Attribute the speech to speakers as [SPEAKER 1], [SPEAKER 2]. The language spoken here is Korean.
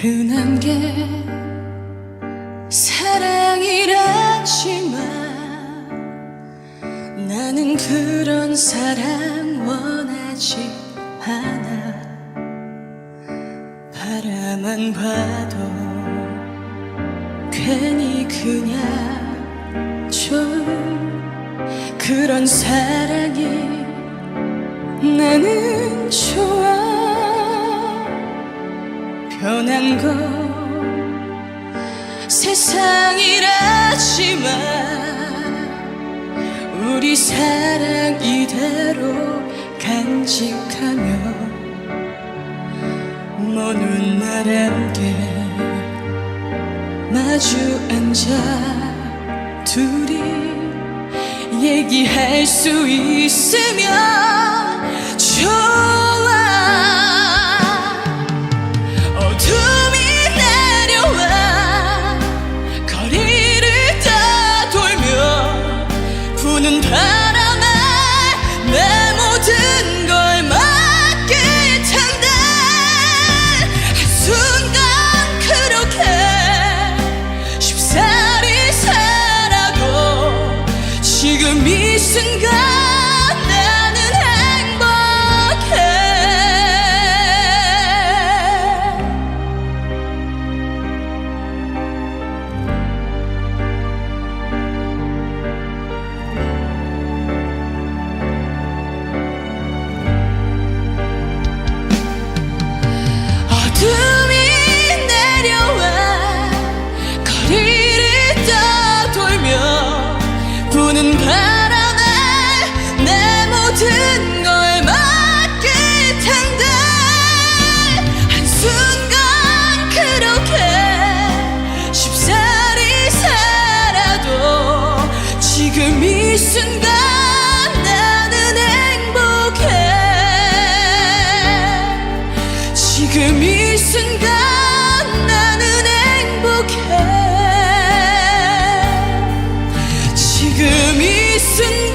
[SPEAKER 1] 흔한 게 사랑이라지만 나는 그런 사랑 원하지 않아. 바라만 봐도 괜히 그냥 좀 그런 사랑이 나는 좋아 변한 건 세상이라지만 우리 사랑 이대로 간직하며 먼 훗날 함께 마주 앉아 둘이 얘기할 수 있으면 time. 이 순간 나는 행복해. 지금 이 순간